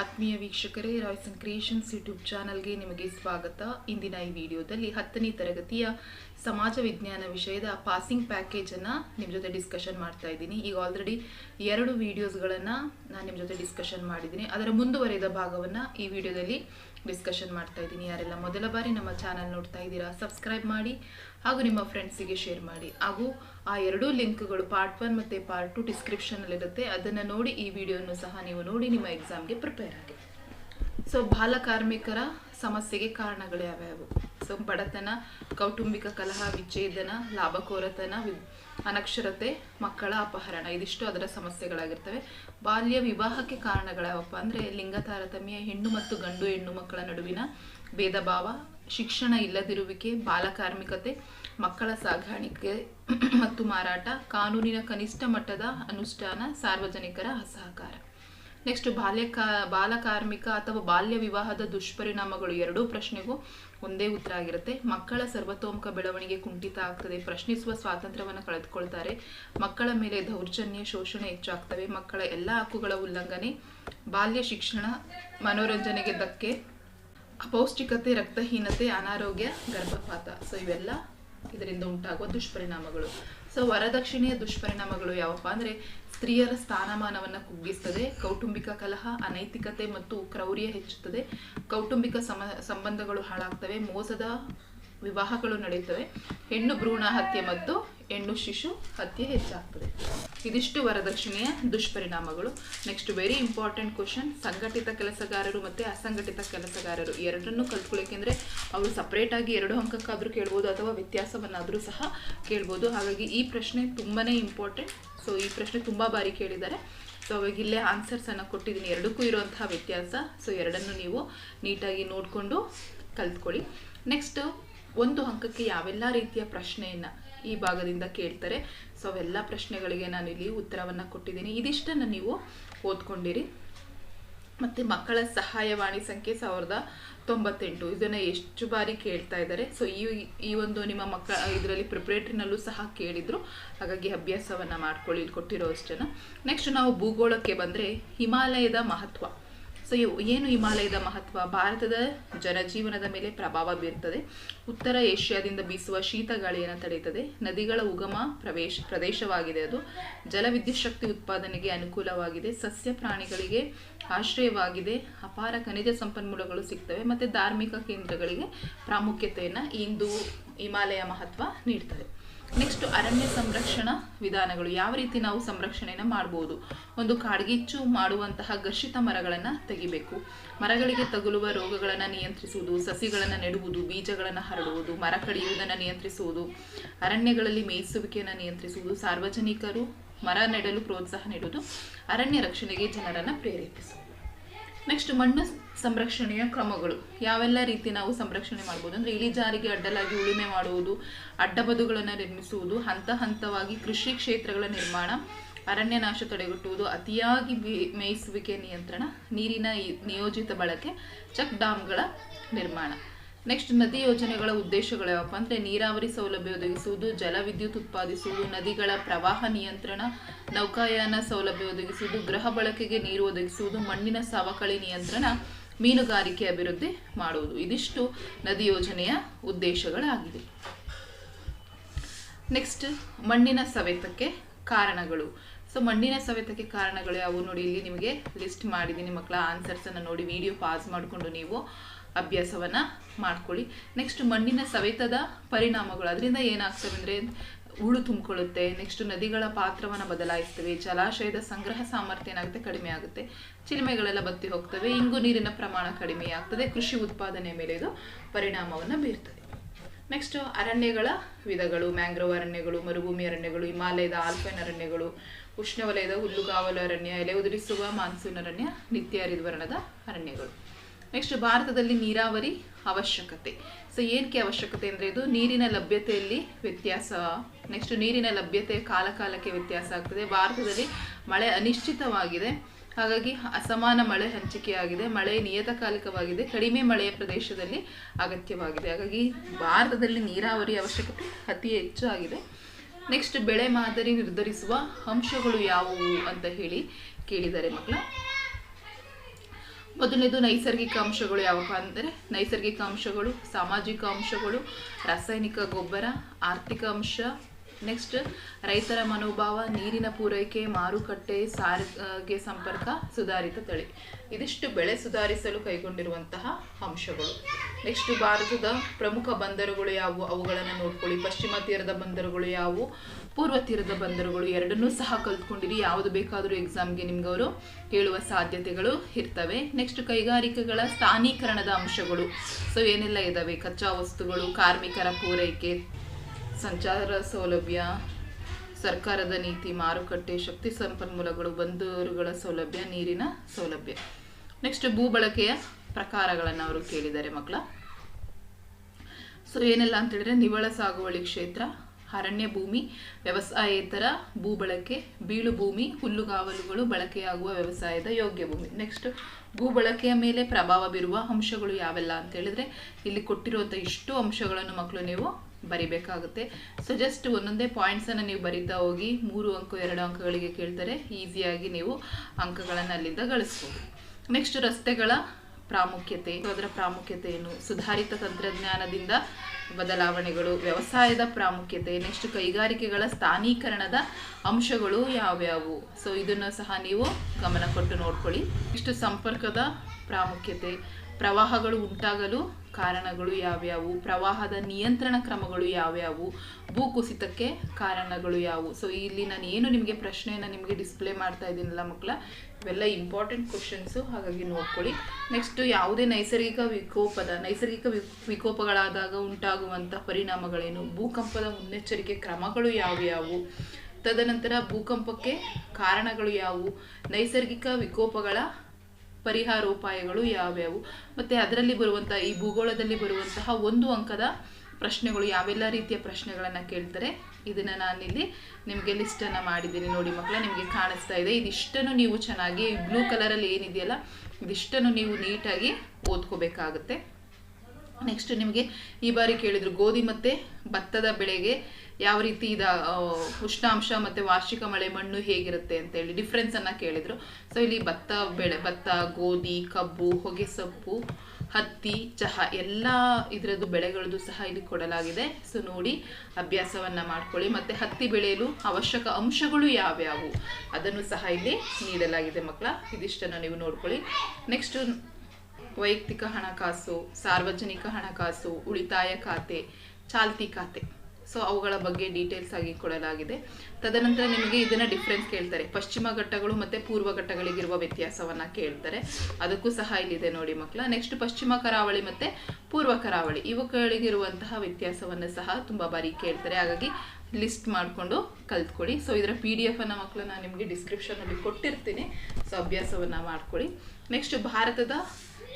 ಆತ್ಮೀಯ ವೀಕ್ಷಕರೇ Royce and creations YouTube ಚಾನಲ್ಗೆ ನಿಮಗೆ ಸ್ವಾಗತ. ಇಂದಿನ ಈ ವಿಡಿಯೋದಲ್ಲಿ ಹತ್ತನೇ ತರಗತಿಯ ಸಮಾಜ ವಿಜ್ಞಾನ ವಿಷಯದ ಪಾಸಿಂಗ್ ಪ್ಯಾಕೇಜನ್ನು ನಿಮ್ಮ ಜೊತೆ ಡಿಸ್ಕಷನ್ ಮಾಡ್ತಾ ಇದ್ದೀನಿ. ಈಗ ಆಲ್ರೆಡಿ ಎರಡು ವಿಡಿಯೋಸ್ಗಳನ್ನು ನಾನು ನಿಮ್ಮ ಜೊತೆ ಡಿಸ್ಕಷನ್ ಮಾಡಿದ್ದೀನಿ. ಅದರ ಮುಂದುವರೆದ ಭಾಗವನ್ನು ಈ ವಿಡಿಯೋದಲ್ಲಿ ಡಿಸ್ಕಷನ್ ಮಾಡ್ತಾ ಇದ್ದೀನಿ. ಯಾರೆಲ್ಲ ಮೊದಲ ಬಾರಿ ನಮ್ಮ ಚಾನಲ್ ನೋಡ್ತಾ ಇದ್ದೀರಾ ಸಬ್ಸ್ಕ್ರೈಬ್ ಮಾಡಿ ಹಾಗೂ ನಿಮ್ಮ ಫ್ರೆಂಡ್ಸಿಗೆ ಶೇರ್ ಮಾಡಿ. ಹಾಗೂ ಆ ಎರಡೂ ಲಿಂಕ್ಗಳು ಪಾರ್ಟ್ ಒನ್ ಮತ್ತು ಪಾರ್ಟ್ ಟು ಡಿಸ್ಕ್ರಿಪ್ಷನಲ್ಲಿರುತ್ತೆ ಅದನ್ನು ನೋಡಿ ಈ ವಿಡಿಯೋನು ಸಹ ನೀವು ನೋಡಿ ನಿಮ್ಮ ಎಕ್ಸಾಮ್ಗೆ ಪ್ರಿಪೇರ್ ಆಗಿ. ಸೊ ಬಾಲಕಾರ್ಮಿಕರ ಸಮಸ್ಯೆಗೆ ಕಾರಣಗಳು ಯಾವ್ಯಾವು? ಬಡತನ, ಕೌಟುಂಬಿಕ ಕಲಹ, ವಿಚ್ಛೇದನ, ಲಾಭಕೋರತನ ಅನಕ್ಷರತೆ, ಮಕ್ಕಳ ಅಪಹರಣ, ಇದಿಷ್ಟು ಅದರ ಸಮಸ್ಯೆಗಳಾಗಿರ್ತವೆ. ಬಾಲ್ಯ ವಿವಾಹಕ್ಕೆ ಕಾರಣಗಳಾವಪ್ಪ ಅಂದರೆ ಲಿಂಗ ತಾರತಮ್ಯ, ಹೆಣ್ಣು ಮತ್ತು ಗಂಡು, ಹೆಣ್ಣು ಮಕ್ಕಳ ನಡುವಿನ ಭೇದ ಭಾವ ಶಿಕ್ಷಣ ಇಲ್ಲದಿರುವಿಕೆ ಬಾಲಕಾರ್ಮಿಕತೆ ಮಕ್ಕಳ ಸಾಗಾಣಿಕೆ ಮತ್ತು ಮಾರಾಟ, ಕಾನೂನಿನ ಕನಿಷ್ಠ ಮಟ್ಟದ ಅನುಷ್ಠಾನ, ಸಾರ್ವಜನಿಕರ ಅಸಹಕಾರ. ನೆಕ್ಸ್ಟ್ ಬಾಲ್ಯ ಬಾಲಕಾರ್ಮಿಕ ಅಥವಾ ಬಾಲ್ಯ ವಿವಾಹದ ದುಷ್ಪರಿಣಾಮಗಳು ಎರಡೂ ಪ್ರಶ್ನೆಗೂ ಒಂದೇ ಉತ್ತರ ಆಗಿರುತ್ತೆ. ಮಕ್ಕಳ ಸರ್ವತೋಮುಖ ಬೆಳವಣಿಗೆ ಕುಂಠಿತ ಆಗ್ತದೆ. ಪ್ರಶ್ನಿಸುವ ಸ್ವಾತಂತ್ರ್ಯವನ್ನು ಕಳೆದುಕೊಳ್ತಾರೆ. ಮಕ್ಕಳ ಮೇಲೆ ದೌರ್ಜನ್ಯ, ಶೋಷಣೆ ಹೆಚ್ಚಾಗ್ತವೆ. ಮಕ್ಕಳ ಎಲ್ಲ ಹಕ್ಕುಗಳ ಉಲ್ಲಂಘನೆ, ಬಾಲ್ಯ ಶಿಕ್ಷಣ ಮನೋರಂಜನೆಗೆ ಧಕ್ಕೆ ಅಪೌಷ್ಟಿಕತೆ, ರಕ್ತಹೀನತೆ, ಅನಾರೋಗ್ಯ, ಗರ್ಭಪಾತ. ಸೊ ಇವೆಲ್ಲ ಇದರಿಂದ ಉಂಟಾಗುವ ದುಷ್ಪರಿಣಾಮಗಳು. ಸೊ ವರದಕ್ಷಿಣೆಯ ದುಷ್ಪರಿಣಾಮಗಳು ಯಾವಪ್ಪ ಅಂದರೆ ಸ್ತ್ರೀಯರ ಸ್ಥಾನಮಾನವನ್ನು ಕುಗ್ಗಿಸ್ತದೆ, ಕೌಟುಂಬಿಕ ಕಲಹ, ಅನೈತಿಕತೆ ಮತ್ತು ಕ್ರೌರ್ಯ ಹೆಚ್ಚುತ್ತದೆ. ಕೌಟುಂಬಿಕ ಸಮ, ಸಂಬಂಧಗಳು ಹಾಳಾಗ್ತವೆ, ಮೋಸದ ವಿವಾಹಗಳು ನಡೆಯುತ್ತವೆ. ಹೆಣ್ಣು ಭ್ರೂಣ ಹತ್ಯೆ ಮತ್ತು ಹೆಣ್ಣು ಶಿಶು ಹತ್ಯೆ ಹೆಚ್ಚಾಗ್ತದೆ. ಇದಿಷ್ಟು ವರದಕ್ಷಿಣೆಯ ದುಷ್ಪರಿಣಾಮಗಳು. ನೆಕ್ಸ್ಟ್ ವೆರಿ ಇಂಪಾರ್ಟೆಂಟ್ ಕ್ವಶನ್ ಸಂಘಟಿತ ಕೆಲಸಗಾರರು ಮತ್ತು ಅಸಂಘಟಿತ ಕೆಲಸಗಾರರು ಎರಡನ್ನೂ ಕಲ್ತ್ಕೊಳ್ಳೋಕೆಂದರೆ ಅವರು ಸಪ್ರೇಟಾಗಿ ಎರಡು ಅಂಕಕ್ಕಾದರೂ ಕೇಳ್ಬೋದು ಅಥವಾ ವ್ಯತ್ಯಾಸವನ್ನಾದರೂ ಸಹ ಕೇಳ್ಬೋದು. ಹಾಗಾಗಿ ಈ ಪ್ರಶ್ನೆ ತುಂಬಾ ಇಂಪಾರ್ಟೆಂಟ್ ಸೊ ಈ ಪ್ರಶ್ನೆ ತುಂಬ ಬಾರಿ ಕೇಳಿದ್ದಾರೆ. ಸೊ ಅವಾಗ ಇಲ್ಲೇ ಆನ್ಸರ್ಸನ್ನು ಕೊಟ್ಟಿದ್ದೀನಿ. ಎರಡಕ್ಕೂ ಇರುವಂತಹ ವ್ಯತ್ಯಾಸ. ಸೊ ಎರಡನ್ನು ನೀವು ನೀಟಾಗಿ ನೋಡಿಕೊಂಡು ಕಲ್ತ್ಕೊಳ್ಳಿ. ನೆಕ್ಸ್ಟ್ ಒಂದು ಅಂಕಕ್ಕೆ ಯಾವೆಲ್ಲ ರೀತಿಯ ಪ್ರಶ್ನೆಯನ್ನು ಈ ಭಾಗದಿಂದ ಕೇಳ್ತಾರೆ. ಸೊ ಅವೆಲ್ಲ ಪ್ರಶ್ನೆಗಳಿಗೆ ನಾನು ಇಲ್ಲಿ ಉತ್ತರವನ್ನು ಕೊಟ್ಟಿದ್ದೀನಿ. ಇದಿಷ್ಟನ್ನು ನೀವು ಓದ್ಕೊಂಡಿರಿ. ಮತ್ತು ಮಕ್ಕಳ ಸಹಾಯವಾಣಿ ಸಂಖ್ಯೆ ಸಾವಿರದ ತೊಂಬತ್ತೆಂಟು. ಇದನ್ನು ಎಷ್ಟು ಬಾರಿ ಕೇಳ್ತಾ ಇದ್ದಾರೆ? ಸೊ ಈ ಈ ಒಂದು ನಿಮ್ಮ ಮಕ್ಕಳ, ಇದರಲ್ಲಿ ಪ್ರಿಪ್ರೇಟ್ರಿನಲ್ಲೂ ಸಹ ಕೇಳಿದರು. ಹಾಗಾಗಿ ಅಭ್ಯಾಸವನ್ನು ಮಾಡ್ಕೊಳ್ಳಿ ಕೊಟ್ಟಿರೋ ಅಷ್ಟನ್ನು ನೆಕ್ಸ್ಟ್ ನಾವು ಭೂಗೋಳಕ್ಕೆ ಬಂದರೆ ಹಿಮಾಲಯದ ಮಹತ್ವ. ಸೊ ಏನು ಹಿಮಾಲಯದ ಮಹತ್ವ? ಭಾರತದ ಜನಜೀವನದ ಮೇಲೆ ಪ್ರಭಾವ ಬೀರ್ತದೆ. ಉತ್ತರ ಏಷ್ಯಾದಿಂದ ಬೀಸುವ ಶೀತ ಗಾಳಿಯನ್ನು ತಡೆಯುತ್ತದೆ? ನದಿಗಳ ಉಗಮ ಪ್ರವೇಶ, ಪ್ರದೇಶವಾಗಿದೆ ಅದು. ಜಲವಿದ್ಯುತ್ ಶಕ್ತಿ ಉತ್ಪಾದನೆಗೆ ಅನುಕೂಲವಾಗಿದೆ. ಸಸ್ಯ ಪ್ರಾಣಿಗಳಿಗೆ ಆಶ್ರಯವಾಗಿದೆ. ಅಪಾರ ಖನಿಜ ಸಂಪನ್ಮೂಲಗಳು ಸಿಗ್ತವೆ ಮತ್ತು ಧಾರ್ಮಿಕ ಕೇಂದ್ರಗಳಿಗೆ ಪ್ರಾಮುಖ್ಯತೆಯನ್ನು ಇಂದು ಹಿಮಾಲಯ ಮಹತ್ವ ನೀಡ್ತದೆ. ನೆಕ್ಸ್ಟ್ ಅರಣ್ಯ ಸಂರಕ್ಷಣಾ ವಿಧಾನಗಳು. ಯಾವ ರೀತಿ ನಾವು ಸಂರಕ್ಷಣೆಯನ್ನು ಮಾಡ್ಬೋದು? ಒಂದು ಕಾಡ್ಗಿಚ್ಚು ಮಾಡುವಂತಹ ಘರ್ಷಿತ ಮರಗಳನ್ನು ತೆಗಿಬೇಕು. ಮರಗಳಿಗೆ ತಗುಲುವ ರೋಗಗಳನ್ನು ನಿಯಂತ್ರಿಸುವುದು, ಸಸಿಗಳನ್ನು ನೆಡುವುದು, ಬೀಜಗಳನ್ನು ಹರಡುವುದು, ಮರ ಕಡಿಯುವುದನ್ನು ನಿಯಂತ್ರಿಸುವುದು, ಅರಣ್ಯಗಳಲ್ಲಿ ಮೇಯಿಸುವಿಕೆಯನ್ನು ನಿಯಂತ್ರಿಸುವುದು, ಸಾರ್ವಜನಿಕರು ಮರ ನೆಡಲು ಪ್ರೋತ್ಸಾಹ ನೀಡುವುದು, ಅರಣ್ಯ ರಕ್ಷಣೆಗೆ ಜನರನ್ನು ಪ್ರೇರೇಪಿಸುವುದು. ನೆಕ್ಸ್ಟ್ ಮಣ್ಣು ಸಂರಕ್ಷಣೆಯ ಕ್ರಮಗಳು. ಯಾವೆಲ್ಲ ರೀತಿ ನಾವು ಸಂರಕ್ಷಣೆ ಮಾಡ್ಬೋದು? ಅಂದರೆ ಇಳಿಜಾರಿಗೆ ಅಡ್ಡಲಾಗಿ ಉಳುಮೆ ಮಾಡುವುದು ಅಡ್ಡಬದುಗಳನ್ನು ನಿರ್ಮಿಸುವುದು, ಹಂತ ಹಂತವಾಗಿ ಕೃಷಿ ಕ್ಷೇತ್ರಗಳ ನಿರ್ಮಾಣ, ಅರಣ್ಯ ನಾಶ ತಡೆಗಟ್ಟುವುದು, ಅತಿಯಾಗಿ ಮೇಯಿಸುವಿಕೆ ನಿಯಂತ್ರಣ, ನೀರಿನ ನಿಯೋಜಿತ ಬಳಕೆ, ಚೆಕ್ ಡ್ಯಾಮ್ಗಳ ನಿರ್ಮಾಣ. ನೆಕ್ಸ್ಟ್ ನದಿ ಯೋಜನೆಗಳ ಉದ್ದೇಶಗಳು ಯಾವಪ್ಪ ಅಂದರೆ ನೀರಾವರಿ ಸೌಲಭ್ಯ ಒದಗಿಸುವುದು ಜಲವಿದ್ಯುತ್ ಉತ್ಪಾದಿಸುವುದು, ನದಿಗಳ ಪ್ರವಾಹ ನಿಯಂತ್ರಣ, ನೌಕಾಯಾನ ಸೌಲಭ್ಯ ಒದಗಿಸುವುದು, ಗೃಹ ಬಳಕೆಗೆ ನೀರು ಒದಗಿಸುವುದು, ಮಣ್ಣಿನ ಸವಕಳಿ ನಿಯಂತ್ರಣ, ಮೀನುಗಾರಿಕೆ ಅಭಿವೃದ್ಧಿ ಮಾಡುವುದು. ಇದಿಷ್ಟು ನದಿ ಯೋಜನೆಯ ಉದ್ದೇಶಗಳಾಗಿದೆ ನೆಕ್ಸ್ಟ್ ಮಣ್ಣಿನ ಸವೆತಕ್ಕೆ ಕಾರಣಗಳು. ಸೊ ಮಣ್ಣಿನ ಸವೆತಕ್ಕೆ ಕಾರಣಗಳು ಯಾವುವು ನೋಡಿ, ಇಲ್ಲಿ ನಿಮಗೆ ಲಿಸ್ಟ್ ಮಾಡಿದ್ದೀನಿ. ಮಕ್ಕಳ ಆನ್ಸರ್ಸನ್ನು ನೋಡಿ ವಿಡಿಯೋ ಪಾಸ್ ಮಾಡಿಕೊಂಡು ನೀವು ಅಭ್ಯಾಸವನ್ನು ಮಾಡ್ಕೊಳ್ಳಿ. ನೆಕ್ಸ್ಟ್ ಮಣ್ಣಿನ ಸವೆತದ ಪರಿಣಾಮಗಳು. ಅದರಿಂದ ಏನಾಗ್ತವೆ ಅಂದರೆ ಹೂಳು ತುಂಬಿಕೊಳ್ಳುತ್ತೆ ನೆಕ್ಸ್ಟ್ ನದಿಗಳ ಪಾತ್ರವನ್ನು ಬದಲಾಯಿಸ್ತವೆ, ಜಲಾಶಯದ ಸಂಗ್ರಹ ಸಾಮರ್ಥ್ಯ ಏನಾಗುತ್ತೆ ಕಡಿಮೆ ಆಗುತ್ತೆ, ಚಿಲುಮೆಗಳೆಲ್ಲ ಬತ್ತಿ ಹೋಗ್ತವೆ, ಇಂಗು ನೀರಿನ ಪ್ರಮಾಣ ಕಡಿಮೆ ಆಗ್ತದೆ, ಕೃಷಿ ಉತ್ಪಾದನೆ ಮೇಲೆ ಇದು ಪರಿಣಾಮವನ್ನು ಬೀರ್ತದೆ. ನೆಕ್ಸ್ಟ್ ಅರಣ್ಯಗಳ ವಿಧಗಳು ಮ್ಯಾಂಗ್ರೋವ್ ಅರಣ್ಯಗಳು, ಮರುಭೂಮಿ ಅರಣ್ಯಗಳು, ಹಿಮಾಲಯದ ಆಲ್ಪೈನ್ ಅರಣ್ಯಗಳು, ಉಷ್ಣವಲಯದ ಹುಲ್ಲುಗಾವಲು ಅರಣ್ಯ, ಎಲೆ ಉದುರಿಸುವ ಮಾನ್ಸೂನ್ ಅರಣ್ಯ, ನಿತ್ಯ ಹರಿದ್ವರ್ಣದ ಅರಣ್ಯಗಳು. ನೆಕ್ಸ್ಟ್ ಭಾರತದಲ್ಲಿ ನೀರಾವರಿ ಅವಶ್ಯಕತೆ. ಸೊ ಏನಕ್ಕೆ ಅವಶ್ಯಕತೆ ಅಂದರೆ ಇದು ನೀರಿನ ಲಭ್ಯತೆಯಲ್ಲಿ ವ್ಯತ್ಯಾಸ. ನೆಕ್ಸ್ಟ್ ನೀರಿನ ಲಭ್ಯತೆ ಕಾಲಕಾಲಕ್ಕೆ ವ್ಯತ್ಯಾಸ ಆಗ್ತದೆ. ಭಾರತದಲ್ಲಿ ಮಳೆ ಅನಿಶ್ಚಿತವಾಗಿದೆ. ಹಾಗಾಗಿ ಅಸಮಾನ ಮಳೆ ಹಂಚಿಕೆಯಾಗಿದೆ. ಮಳೆ ನಿಯತಕಾಲಿಕವಾಗಿದೆ. ಕಡಿಮೆ ಮಳೆಯ ಪ್ರದೇಶದಲ್ಲಿ ಅಗತ್ಯವಾಗಿದೆ. ಹಾಗಾಗಿ ಭಾರತದಲ್ಲಿ ನೀರಾವರಿ ಅವಶ್ಯಕತೆ ಅತಿ ಹೆಚ್ಚು ಆಗಿದೆ. ನೆಕ್ಸ್ಟ್ ಬೆಳೆ ಮಾದರಿ ನಿರ್ಧರಿಸುವ ಅಂಶಗಳು ಯಾವುವು ಅಂತ ಹೇಳಿ ಕೇಳಿದ್ದಾರೆ ಮಕ್ಕಳ. ಮೊದಲನೇದು ನೈಸರ್ಗಿಕ ಅಂಶಗಳು ಯಾವಪ್ಪ ಅಂದರೆ ನೈಸರ್ಗಿಕ ಅಂಶಗಳು, ಸಾಮಾಜಿಕ ಅಂಶಗಳು, ರಾಸಾಯನಿಕ ಗೊಬ್ಬರ, ಆರ್ಥಿಕ ಅಂಶ ನೆಕ್ಸ್ಟ್ ರೈತರ ಮನೋಭಾವ, ನೀರಿನ ಪೂರೈಕೆ, ಮಾರುಕಟ್ಟೆ, ಸಾರಿಗೆ ಸಂಪರ್ಕ, ಸುಧಾರಿತ ತಳಿ. ಇದಿಷ್ಟು ಬೆಳೆ ಸುಧಾರಿಸಲು ಕೈಗೊಂಡಿರುವಂತಹ ಅಂಶಗಳು. ನೆಕ್ಸ್ಟ್ ಭಾರತದ ಪ್ರಮುಖ ಬಂದರುಗಳು ಯಾವುವು? ಅವುಗಳನ್ನು ನೋಡ್ಕೊಳ್ಳಿ. ಪಶ್ಚಿಮ ತೀರದ ಬಂದರುಗಳು ಯಾವುವು? ಪೂರ್ವ ತೀರದ ಬಂದರುಗಳು ಎರಡನ್ನೂ ಸಹ ಕಲ್ತ್ಕೊಂಡಿರಿ. ಯಾವುದು ಬೇಕಾದರೂ ಎಕ್ಸಾಮ್ಗೆ ನಿಮ್ಗೆ ಅವರು ಕೇಳುವ ಸಾಧ್ಯತೆಗಳು ಇರ್ತವೆ. ನೆಕ್ಸ್ಟ್ ಕೈಗಾರಿಕೆಗಳ ಸ್ಥಾನೀಕರಣದ ಅಂಶಗಳು. ಸೊ ಏನೆಲ್ಲ ಇದ್ದಾವೆ ಕಚ್ಚಾ ವಸ್ತುಗಳು, ಕಾರ್ಮಿಕರ ಪೂರೈಕೆ, ಸಂಚಾರ ಸೌಲಭ್ಯ, ಸರ್ಕಾರದ ನೀತಿ, ಮಾರುಕಟ್ಟೆ, ಶಕ್ತಿ ಸಂಪನ್ಮೂಲಗಳು, ಬಂದರುಗಳ ಸೌಲಭ್ಯ, ನೀರಿನ ಸೌಲಭ್ಯ. ನೆಕ್ಸ್ಟ್ ಭೂ ಬಳಕೆಯ ಪ್ರಕಾರಗಳನ್ನು ಅವರು ಕೇಳಿದ್ದಾರೆ ಮಕ್ಕಳ. ಸೊ ಏನೆಲ್ಲ ಅಂತ ಹೇಳಿದ್ರೆ ನಿವಳ ಸಾಗುವಳಿ ಕ್ಷೇತ್ರ ಅರಣ್ಯ ಭೂಮಿ ವ್ಯವಸಾಯೇತರ ಭೂ ಬಳಕೆ ಬೀಳು ಭೂಮಿ ಹುಲ್ಲುಗಾವಲುಗಳು ಬಳಕೆಯಾಗುವ ವ್ಯವಸಾಯದ ಯೋಗ್ಯ ಭೂಮಿ ನೆಕ್ಸ್ಟ್ ಭೂ ಬಳಕೆಯ ಮೇಲೆ ಪ್ರಭಾವ ಬೀರುವ ಅಂಶಗಳು ಯಾವೆಲ್ಲ ಅಂತ ಹೇಳಿದ್ರೆ, ಇಲ್ಲಿ ಕೊಟ್ಟಿರುವಂಥ ಇಷ್ಟು ಅಂಶಗಳನ್ನು ಮಕ್ಕಳು ನೀವು ಬರಿಬೇಕಾಗುತ್ತೆ. ಸೊ ಜಸ್ಟ್ ಒಂದೊಂದೇ ಪಾಯಿಂಟ್ಸನ್ನು ನೀವು ಬರಿತಾ ಹೋಗಿ, ಮೂರು ಅಂಕ, ಎರಡು ಅಂಕಗಳಿಗೆ ಕೇಳ್ತಾರೆ ಈಸಿಯಾಗಿ ನೀವು ಅಂಕಗಳನ್ನು ಅಲ್ಲಿಂದ ಗಳಿಸ್ಬೋದು. ನೆಕ್ಸ್ಟ್ ರಸ್ತೆಗಳ ಪ್ರಾಮುಖ್ಯತೆ ಅದರ ಪ್ರಾಮುಖ್ಯತೆ ಏನು ಸುಧಾರಿತ ತಂತ್ರಜ್ಞಾನದಿಂದ ಬದಲಾವಣೆಗಳು, ವ್ಯವಸಾಯದ ಪ್ರಾಮುಖ್ಯತೆ ನೆಕ್ಸ್ಟ್ ಕೈಗಾರಿಕೆಗಳ ಸ್ಥಾನೀಕರಣದ ಅಂಶಗಳು ಯಾವ್ಯಾವು? ಸೊ ಇದನ್ನು ಸಹ ನೀವು ಗಮನ ಕೊಟ್ಟು ನೋಡ್ಕೊಳ್ಳಿ. ನೆಕ್ಸ್ಟ್ ಸಂಪರ್ಕದ ಪ್ರಾಮುಖ್ಯತೆ, ಪ್ರವಾಹಗಳು ಉಂಟಾಗಲು ಕಾರಣಗಳು ಯಾವ್ಯಾವು? ಪ್ರವಾಹದ ನಿಯಂತ್ರಣ ಕ್ರಮಗಳು ಯಾವ್ಯಾವು? ಭೂಕುಸಿತಕ್ಕೆ ಕಾರಣಗಳು ಯಾವುವು ಸೊ ಇಲ್ಲಿ ನಾನು ಏನು ನಿಮಗೆ ಪ್ರಶ್ನೆಯನ್ನು ನಿಮಗೆ ಡಿಸ್ಪ್ಲೇ ಮಾಡ್ತಾ ಇದ್ದೀನಲ್ಲ ಮಕ್ಕಳ ಇವೆಲ್ಲ ಇಂಪಾರ್ಟೆಂಟ್ ಕ್ವಶನ್ಸು ಹಾಗಾಗಿ ನೋಡ್ಕೊಳ್ಳಿ. ನೆಕ್ಸ್ಟ್ ಯಾವುದೇ ನೈಸರ್ಗಿಕ ವಿಕೋಪದ, ನೈಸರ್ಗಿಕ ವಿಕೋಪಗಳಾದಾಗ ಉಂಟಾಗುವಂಥ ಪರಿಣಾಮಗಳೇನು? ಭೂಕಂಪದ ಮುನ್ನೆಚ್ಚರಿಕೆ ಕ್ರಮಗಳು ಯಾವ್ಯಾವು? ತದನಂತರ ಭೂಕಂಪಕ್ಕೆ ಕಾರಣಗಳು ಯಾವುವು? ನೈಸರ್ಗಿಕ ವಿಕೋಪಗಳ ಪರಿಹಾರೋಪಾಯಗಳು ಯಾವ್ಯಾವು? ಮತ್ತು ಅದರಲ್ಲಿ ಬರುವಂಥ ಈ ಭೂಗೋಳದಲ್ಲಿ ಬರುವಂತಹ ಒಂದು ಅಂಕದ ಪ್ರಶ್ನೆಗಳು, ಯಾವೆಲ್ಲ ರೀತಿಯ ಪ್ರಶ್ನೆಗಳನ್ನು ಕೇಳ್ತಾರೆ? ಇದನ್ನು ನಾನಿಲ್ಲಿ ನಿಮಗೆ ಲಿಸ್ಟನ್ನು ಮಾಡಿದ್ದೀನಿ ನೋಡಿ ಮಕ್ಕಳ, ನಿಮಗೆ ಕಾಣಿಸ್ತಾ ಇದೆ. ಇದಿಷ್ಟನ್ನು ನೀವು ಚೆನ್ನಾಗಿ ಬ್ಲೂ ಕಲರಲ್ಲಿ ಏನಿದೆಯಲ್ಲ, ಇದಿಷ್ಟನ್ನು ನೀವು ನೀಟಾಗಿ ಓದ್ಕೋಬೇಕಾಗುತ್ತೆ. ನೆಕ್ಸ್ಟ್ ನಿಮಗೆ ಈ ಬಾರಿ ಕೇಳಿದ್ರು ಗೋಧಿ ಮತ್ತು ಭತ್ತದ ಬೆಳೆಗೆ ಯಾವ ರೀತಿ ಇದ ಉಷ್ಣಾಂಶ ಮತ್ತು ವಾರ್ಷಿಕ ಮಳೆ ಮಣ್ಣು ಹೇಗಿರುತ್ತೆ ಅಂತೇಳಿ ಡಿಫ್ರೆನ್ಸನ್ನು ಕೇಳಿದರು. ಸೊ ಇಲ್ಲಿ ಭತ್ತ, ಬೆಳೆ, ಭತ್ತ, ಗೋಧಿ, ಕಬ್ಬು ಹೊಗೆಸೊಪ್ಪು ಹತ್ತಿ, ಚಹಾ ಎಲ್ಲ ಇದರದ್ದು ಬೆಳೆಗಳದ್ದು ಸಹ ಇಲ್ಲಿ ಕೊಡಲಾಗಿದೆ. ಸೊ ನೋಡಿ ಅಭ್ಯಾಸವನ್ನು ಮಾಡ್ಕೊಳ್ಳಿ. ಮತ್ತು ಹತ್ತಿ ಬೆಳೆಯಲು ಅವಶ್ಯಕ ಅಂಶಗಳು ಯಾವ್ಯಾವು? ಅದನ್ನು ಸಹ ಇಲ್ಲಿ ನೀಡಲಾಗಿದೆ ಮಕ್ಕಳ. ಇದಿಷ್ಟನ್ನು ನೀವು ನೋಡ್ಕೊಳ್ಳಿ. ನೆಕ್ಸ್ಟ್ ವೈಯಕ್ತಿಕ ಹಣಕಾಸು, ಸಾರ್ವಜನಿಕ ಹಣಕಾಸು, ಉಳಿತಾಯ ಖಾತೆ, ಚಾಲ್ತಿ ಖಾತೆ. ಸೊ ಅವುಗಳ ಬಗ್ಗೆ ಡೀಟೇಲ್ಸ್ ಆಗಿ ಕೊಡಲಾಗಿದೆ. ತದನಂತರ ನಿಮಗೆ ಇದನ್ನ ಡಿಫ್ರೆನ್ಸ್ ಕೇಳ್ತಾರೆ. ಪಶ್ಚಿಮ ಘಟ್ಟಗಳು ಮತ್ತು ಪೂರ್ವ ಘಟ್ಟಗಳಿಗಿರುವ ವ್ಯತ್ಯಾಸವನ್ನು ಕೇಳ್ತಾರೆ. ಅದಕ್ಕೂ ಸಹ ಇಲ್ಲಿದೆ ನೋಡಿ ಮಕ್ಕಳ. ನೆಕ್ಸ್ಟ್ ಪಶ್ಚಿಮ ಕರಾವಳಿ ಮತ್ತು ಪೂರ್ವ ಕರಾವಳಿ. ಇವುಗಳಿಗಿರುವಂತಹ ವ್ಯತ್ಯಾಸವನ್ನು ಸಹ ತುಂಬ ಬಾರಿ ಕೇಳ್ತಾರೆ. ಹಾಗಾಗಿ ಲಿಸ್ಟ್ ಮಾಡಿಕೊಂಡು ಕಲ್ತ್ಕೊಳ್ಳಿ. ಸೊ ಇದರ ಪಿ ಡಿ ಎಫನ್ನು ಮಕ್ಕಳು, ನಾನು ನಿಮಗೆ ಡಿಸ್ಕ್ರಿಪ್ಷನಲ್ಲಿ ಕೊಟ್ಟಿರ್ತೀನಿ. ಸೊ ಅಭ್ಯಾಸವನ್ನು ಮಾಡ್ಕೊಳ್ಳಿ. ನೆಕ್ಸ್ಟ್ ಭಾರತದ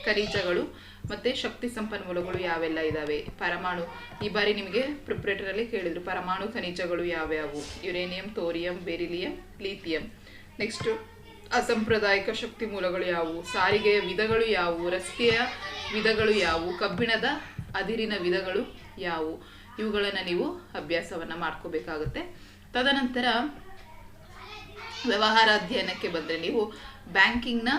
ಖನಿಜಗಳು ಮತ್ತು ಶಕ್ತಿ ಸಂಪನ್ಮೂಲಗಳು ಯಾವೆಲ್ಲ ಇದ್ದಾವೆ ಪರಮಾಣು, ಈ ಬಾರಿ ನಿಮಗೆ ಪ್ರಿಪ್ರೇಟರಲ್ಲಿ ಕೇಳಿದರು. ಪರಮಾಣು ಖನಿಜಗಳು ಯಾವ್ಯಾವು? Uranium thorium beryllium, lithium. Next ಅಸಾಂಪ್ರದಾಯಿಕ ಶಕ್ತಿ ಮೂಲಗಳು ಯಾವುವು? ಸಾರಿಗೆಯ ವಿಧಗಳು ಯಾವುವು? ರಸ್ತೆಯ ವಿಧಗಳು ಯಾವುವು? ಕಬ್ಬಿಣದ ಅದಿರಿನ ವಿಧಗಳು ಯಾವುವು? ಇವುಗಳನ್ನು ನೀವು ಅಭ್ಯಾಸವನ್ನು ಮಾಡ್ಕೋಬೇಕಾಗುತ್ತೆ. ತದನಂತರ ವ್ಯವಹಾರ ಅಧ್ಯಯನಕ್ಕೆ ಬಂದರೆ ನೀವು ಬ್ಯಾಂಕಿಂಗ್ನ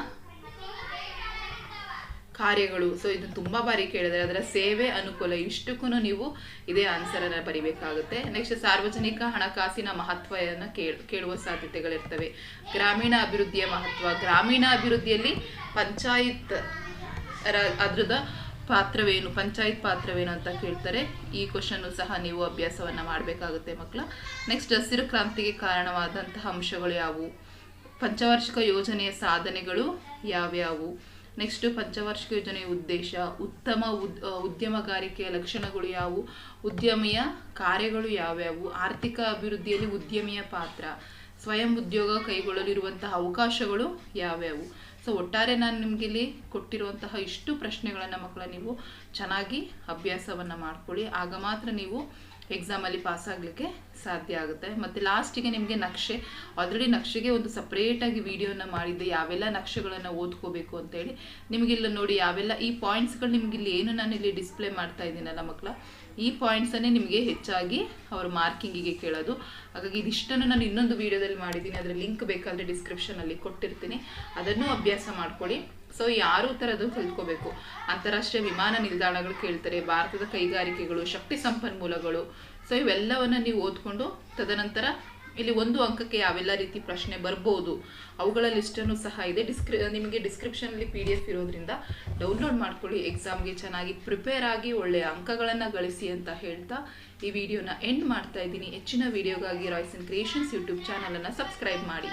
ಕಾರ್ಯಗಳು. ಸೊ ಇದು ತುಂಬ ಬಾರಿ ಕೇಳಿದರೆ ಅದರ ಸೇವೆ ಅನುಕೂಲ ಇಷ್ಟಕ್ಕೂ ನೀವು ಇದೇ ಆನ್ಸರನ್ನು ಬರಿಬೇಕಾಗುತ್ತೆ ನೆಕ್ಸ್ಟ್ ಸಾರ್ವಜನಿಕ ಹಣಕಾಸಿನ ಮಹತ್ವವನ್ನು ಕೇಳ್, ಕೇಳುವ ಸಾಧ್ಯತೆಗಳಿರ್ತವೆ. ಗ್ರಾಮೀಣ ಅಭಿವೃದ್ಧಿಯ ಮಹತ್ವ. ಗ್ರಾಮೀಣ ಅಭಿವೃದ್ಧಿಯಲ್ಲಿ ಪಂಚಾಯತ್ ಅದ್ರದ ಪಾತ್ರವೇನು, ಪಂಚಾಯತ್ ಪಾತ್ರವೇನು ಅಂತ ಕೇಳ್ತಾರೆ. ಈ ಕ್ವಶನ್ನು ಸಹ ನೀವು ಅಭ್ಯಾಸವನ್ನು ಮಾಡಬೇಕಾಗುತ್ತೆ ಮಕ್ಕಳ ನೆಕ್ಸ್ಟ್ ಹಸಿರು ಕ್ರಾಂತಿಗೆ ಕಾರಣವಾದಂತಹ ಅಂಶಗಳು ಯಾವುವು? ಪಂಚವಾರ್ಷಿಕ ಯೋಜನೆಯ ಸಾಧನೆಗಳು ಯಾವ್ಯಾವು? ನೆಕ್ಸ್ಟ್ ಪಂಚವಾರ್ಷಿಕ ಯೋಜನೆಯ ಉದ್ದೇಶ, ಉತ್ತಮ ಉದ್ ಉದ್ಯಮಗಾರಿಕೆಯ ಲಕ್ಷಣಗಳು ಯಾವುವು? ಉದ್ಯಮಿಯ ಕಾರ್ಯಗಳು ಯಾವ್ಯಾವು? ಆರ್ಥಿಕ ಅಭಿವೃದ್ಧಿಯಲ್ಲಿ ಉದ್ಯಮಿಯ ಪಾತ್ರ, ಸ್ವಯಂ ಉದ್ಯೋಗ ಕೈಗೊಳ್ಳಲಿರುವಂತಹ ಅವಕಾಶಗಳು ಯಾವ್ಯಾವು? ಸೊ ಒಟ್ಟಾರೆ ನಾನು ನಿಮಗೆ ಇಲ್ಲಿ ಕೊಟ್ಟಿರುವಂತಹ ಇಷ್ಟು ಪ್ರಶ್ನೆಗಳನ್ನು ಮಕ್ಕಳ, ನೀವು ಚೆನ್ನಾಗಿ ಅಭ್ಯಾಸವನ್ನು ಮಾಡ್ಕೊಳ್ಳಿ. ಆಗ ಮಾತ್ರ ನೀವು ಎಕ್ಸಾಮಲ್ಲಿ ಪಾಸ್ ಆಗಲಿಕ್ಕೆ ಸಾಧ್ಯ ಆಗುತ್ತೆ. ಮತ್ತು ಲಾಸ್ಟಿಗೆ ನಿಮಗೆ ನಕ್ಷೆ ಆಲ್ರೆಡಿ ನಕ್ಷೆಗೆ ಒಂದು ಸಪ್ರೇಟಾಗಿ ವೀಡಿಯೋನ ಮಾಡಿದ್ದೆ, ಯಾವೆಲ್ಲ ನಕ್ಷೆಗಳನ್ನು ಓದ್ಕೋಬೇಕು ಅಂತೇಳಿ ನಿಮಗಿಲ್ಲ ನೋಡಿ ಯಾವೆಲ್ಲ, ಈ ಪಾಯಿಂಟ್ಸ್ಗಳು ನಿಮ್ಗೆ ಇಲ್ಲಿ ಏನು ನಾನು ಇಲ್ಲಿ ಡಿಸ್ಪ್ಲೇ ಮಾಡ್ತಾ ಇದ್ದೀನಲ್ಲ ಮಕ್ಕಳ, ಈ ಪಾಯಿಂಟ್ಸನ್ನೇ ನಿಮಗೆ ಹೆಚ್ಚಾಗಿ ಅವರು ಮಾರ್ಕಿಂಗಿಗೆ ಕೇಳೋದು. ಹಾಗಾಗಿ ಇದಿಷ್ಟನ್ನು ನಾನು ಇನ್ನೊಂದು ವೀಡಿಯೋದಲ್ಲಿ ಮಾಡಿದ್ದೀನಿ. ಅದರ ಲಿಂಕ್ ಬೇಕಾದರೆ ಡಿಸ್ಕ್ರಿಪ್ಷನಲ್ಲಿ ಕೊಟ್ಟಿರ್ತೀನಿ. ಅದನ್ನು ಅಭ್ಯಾಸ ಮಾಡ್ಕೊಳ್ಳಿ ಸೊ ಯಾರು ಥರದ್ದು ಕಲ್ತ್ಕೋಬೇಕು? ಅಂತಾರಾಷ್ಟ್ರೀಯ ವಿಮಾನ ನಿಲ್ದಾಣಗಳು ಕೇಳ್ತಾರೆ, ಭಾರತದ ಕೈಗಾರಿಕೆಗಳು, ಶಕ್ತಿ ಸಂಪನ್ಮೂಲಗಳು. ಸೊ ಇವೆಲ್ಲವನ್ನು ನೀವು ಓದ್ಕೊಂಡು ತದನಂತರ ಇಲ್ಲಿ ಒಂದು ಅಂಕಕ್ಕೆ ಯಾವೆಲ್ಲ ರೀತಿ ಪ್ರಶ್ನೆ ಬರ್ಬೋದು, ಅವುಗಳ ಲಿಸ್ಟನ್ನು ಸಹ ಇದೆ. ಡಿಸ್ಕ್ರಿ, ನಿಮಗೆ ಡಿಸ್ಕ್ರಿಪ್ಷನಲ್ಲಿ ಪಿ ಡಿ ಎಫ್ ಇರೋದ್ರಿಂದ ಡೌನ್ಲೋಡ್ ಮಾಡ್ಕೊಳ್ಳಿ. ಎಕ್ಸಾಮ್ಗೆ ಚೆನ್ನಾಗಿ ಪ್ರಿಪೇರ್ ಆಗಿ ಒಳ್ಳೆಯ ಅಂಕಗಳನ್ನು ಗಳಿಸಿ ಅಂತ ಹೇಳ್ತಾ ಈ ವಿಡಿಯೋನ ಎಂಡ್ ಮಾಡ್ತಾ ಇದ್ದೀನಿ. ಹೆಚ್ಚಿನ ವಿಡಿಯೋಗಾಗಿ ರಾಯ್ಸನ್ ಕ್ರಿಯೇಷನ್ಸ್ ಯೂಟ್ಯೂಬ್ ಚಾನಲನ್ನು ಸಬ್ಸ್ಕ್ರೈಬ್ ಮಾಡಿ.